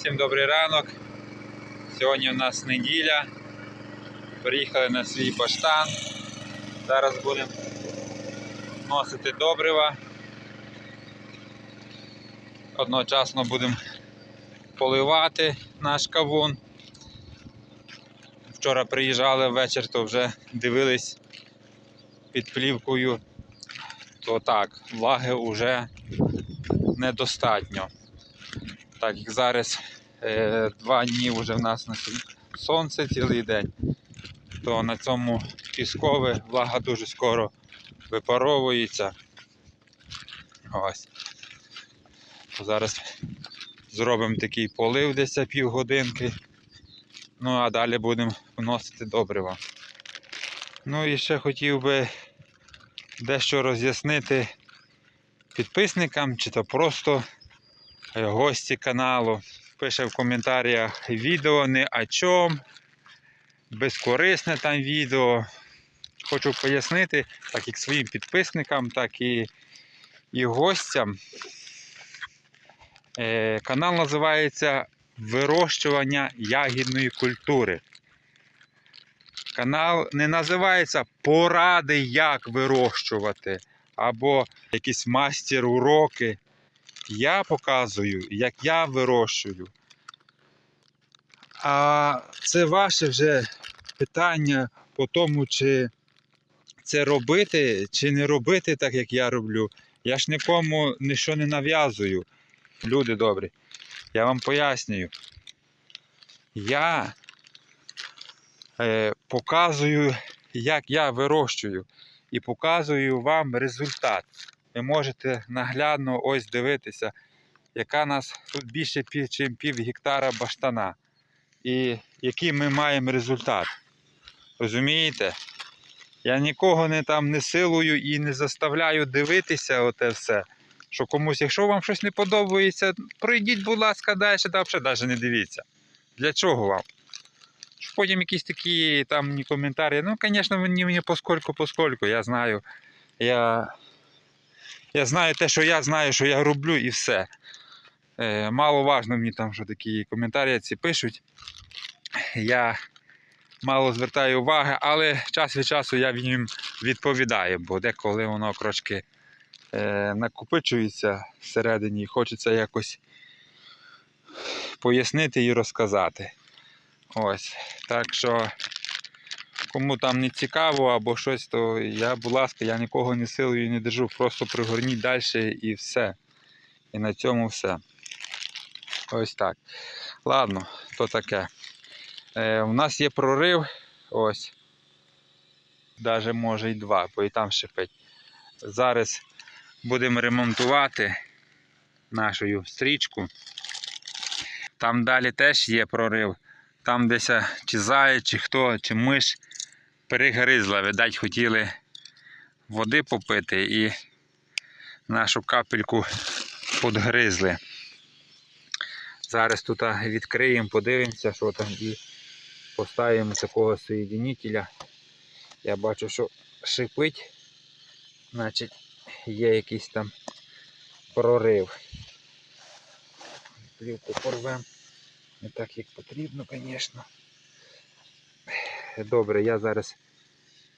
всім добрий ранок. Сьогодні у нас неділя. Приїхали на свій баштан. Зараз будемо носити добрива. Одночасно будемо поливати наш кавун. Вчора приїжджали ввечері, то вже дивились під плівкою. То так, влаги вже недостатньо. Так як зараз е, два дні вже в нас на сонце цілий день, то на цьому піскове влага дуже скоро випаровується. Ось. Зараз зробимо такий полив десь півгодинки. Ну а далі будемо вносити добрива. Ну і ще хотів би дещо роз'яснити підписникам, чи то просто гості каналу. Пише в коментарях відео не о чому, безкорисне там відео. Хочу пояснити, так як своїм підписникам, так і, і гостям. Е, канал називається Вирощування ягідної культури. Канал не називається Поради, як вирощувати, або якісь мастер-уроки. Я показую, як я вирощую. А це ваше вже питання по тому, чи це робити, чи не робити так, як я роблю. Я ж нікому нічого не нав'язую. Люди добрі. Я вам пояснюю. Я е, показую, як я вирощую, і показую вам результат. Ви можете наглядно ось дивитися, яка нас тут більше чим пів гектара баштана. І який ми маємо результат. Розумієте? Я нікого не там не силую і не заставляю дивитися оте все. Що комусь, якщо вам щось не подобається, пройдіть, будь ласка, далі, та взагалі навіть не дивіться. Для чого вам? Щоб Потім якісь такі там коментарі. Ну, звісно, мені поскольку, поскольку, я знаю. Я, я знаю те, що я знаю, що я роблю, і все. Е, мало важно мені там, що такі коментарі ці пишуть. Я мало звертаю уваги, але час від часу я їм відповідаю, бо деколи воно трошки е, накопичується всередині і хочеться якось пояснити і розказати. Ось. Так що, кому там не цікаво або щось, то я, будь ласка, я нікого не силою не держу, просто пригорніть далі і все. І на цьому все. Ось так. Ладно, то таке. Е, у нас є прорив. Ось. Даже може й два, бо і там шипить. Зараз будемо ремонтувати нашу стрічку. Там далі теж є прорив. Там десь чи заяць, чи хто, чи миш перегризла. Видать, хотіли води попити і нашу капельку подгризли. Зараз тут відкриємо, подивимося, що там і поставимо такого соєдинителя. Я бачу, що шипить, значить є якийсь там прорив. Плівку порвемо. Не так як потрібно, звісно. Добре, я зараз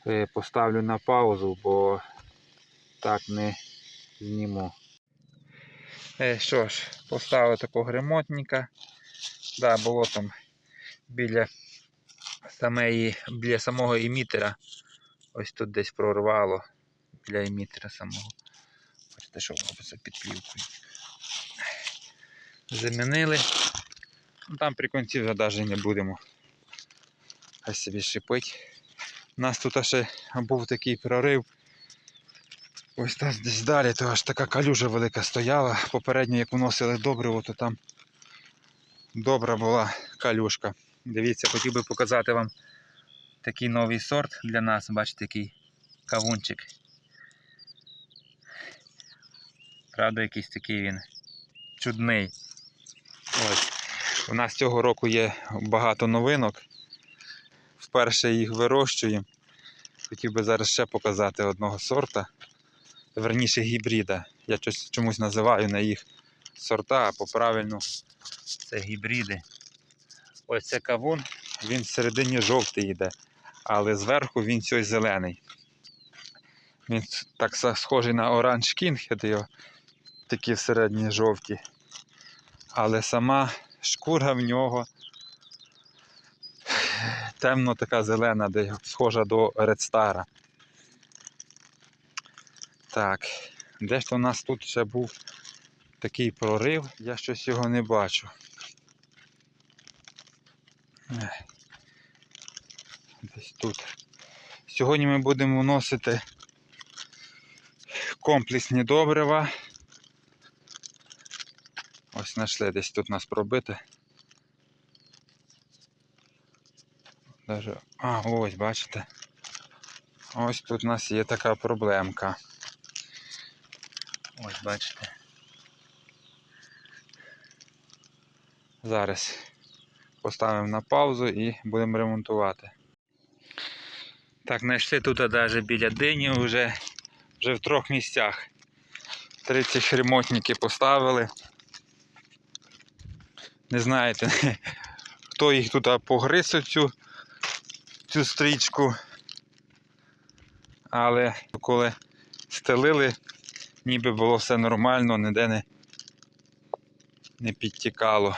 е, поставлю на паузу, бо так не зніму. Е, Що ж, поставив такого ремонтника. Да, було там біля самої, біля самого емітера. Ось тут десь прорвало біля емітера самого. Бачите, що робиться під плівкою. Замінили. Ну, Там при кінці вже навіть не будемо. Хай собі шипить. У нас тут ще був такий прорив. Ось там десь далі, то аж така калюжа велика стояла. Попередньо, як вносили добриво, то там добра була калюшка. Дивіться, хотів би показати вам такий новий сорт для нас. Бачите, такий кавунчик. Правда, якийсь такий він чудний. Ось. У нас цього року є багато новинок. Вперше їх вирощуємо. Хотів би зараз ще показати одного сорта. Верніше гібрида. Я чомусь називаю на їх сорта, а по правильну Це гібриди. Ось це кавун, він всередині жовтий йде, але зверху він цей зелений. Він так схожий на оранж кінг, його такі всередині жовті. Але сама шкура в нього темно така зелена, де схожа до редстара. Так, де у нас тут ще був такий прорив, я щось його не бачу. Десь тут. Сьогодні ми будемо вносити комплексні добрива. Ось знайшли десь тут нас пробити. Даже... А, ось, бачите. Ось тут у нас є така проблемка. Ось, бачите. Зараз поставимо на паузу і будемо ремонтувати. Так, знайшли тут навіть біля дині вже, вже в трьох місцях. 30 ремонтники поставили. Не знаєте, хто їх тут погриз цю, цю стрічку. Але коли стелили, ніби було все нормально, ніде не, не підтікало.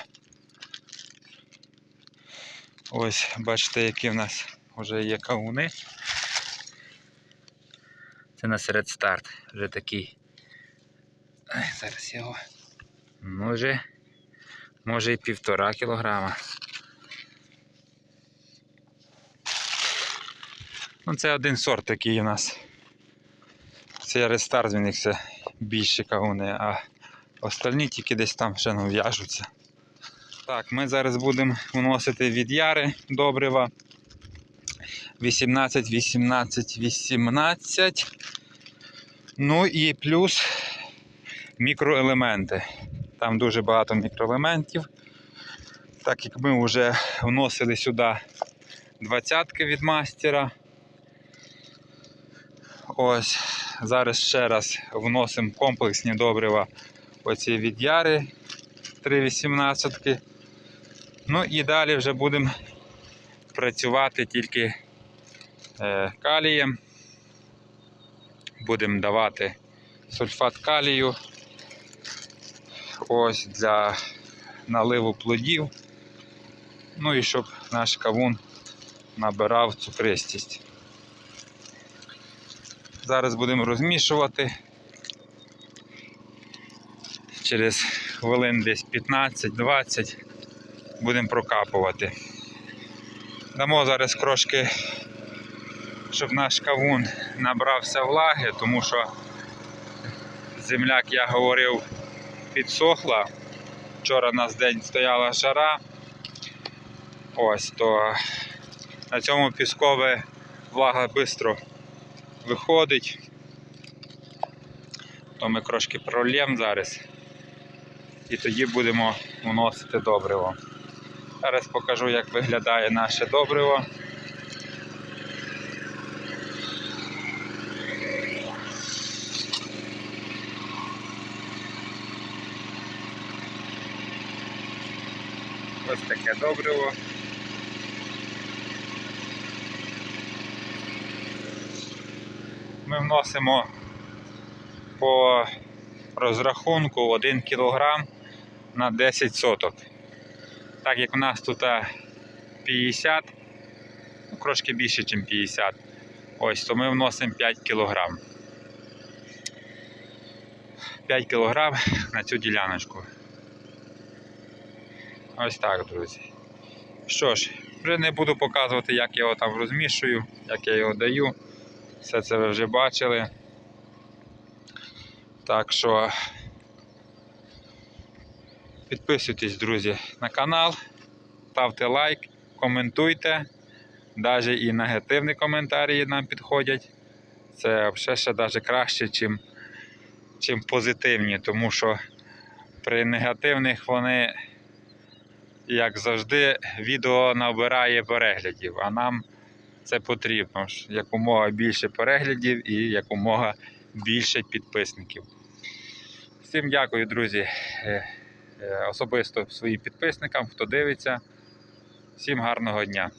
Ось бачите, які в нас вже є кавуни. Це на серед старт, вже такий. Зараз його. Може, може і півтора кілограма. Ну, це один сорт такий у нас. Це рестарт, він їх все більші кавуни, а остальні тільки десь там ще ну, в'яжуться. Так, ми зараз будемо вносити від яри добрива. 18, 18, 18. Ну і плюс мікроелементи. Там дуже багато мікроелементів. Так як ми вже вносили сюди двадцятки від мастера. Ось, зараз ще раз вносимо комплексні добрива оці від яри 3,18. Ну і далі вже будемо працювати тільки е, калієм. Будемо давати сульфат калію. Ось для наливу плодів. Ну і щоб наш кавун набирав цукристість. Зараз будемо розмішувати. Через хвилин десь 15-20 будемо прокапувати. Дамо зараз трошки, щоб наш кавун набрався влаги, тому що земля, як я говорив, підсохла. Вчора у нас день стояла жара. Ось то на цьому піскове влага швидко виходить. То ми трошки прольємо зараз. І тоді будемо вносити добриво. Зараз покажу, як виглядає наше добриво. Ось таке добриво. Ми вносимо по розрахунку 1 кг на 10 соток. Так як у нас тут 50, ну, трошки більше, ніж 50, ось, то ми вносимо 5 кг. 5 кг на цю діляночку. Ось так, друзі. Що ж, вже не буду показувати, як я його там розмішую, як я його даю. Все це ви вже бачили. Так що підписуйтесь, друзі, на канал, ставте лайк, коментуйте. Навіть і негативні коментарі нам підходять. Це ще, ще навіть краще, чим, чим позитивні, тому що при негативних вони, як завжди, відео набирає переглядів, а нам це потрібно. Якомога більше переглядів і якомога більше підписників. Всім дякую, друзі, е, е, особисто своїм підписникам, хто дивиться. Всім гарного дня!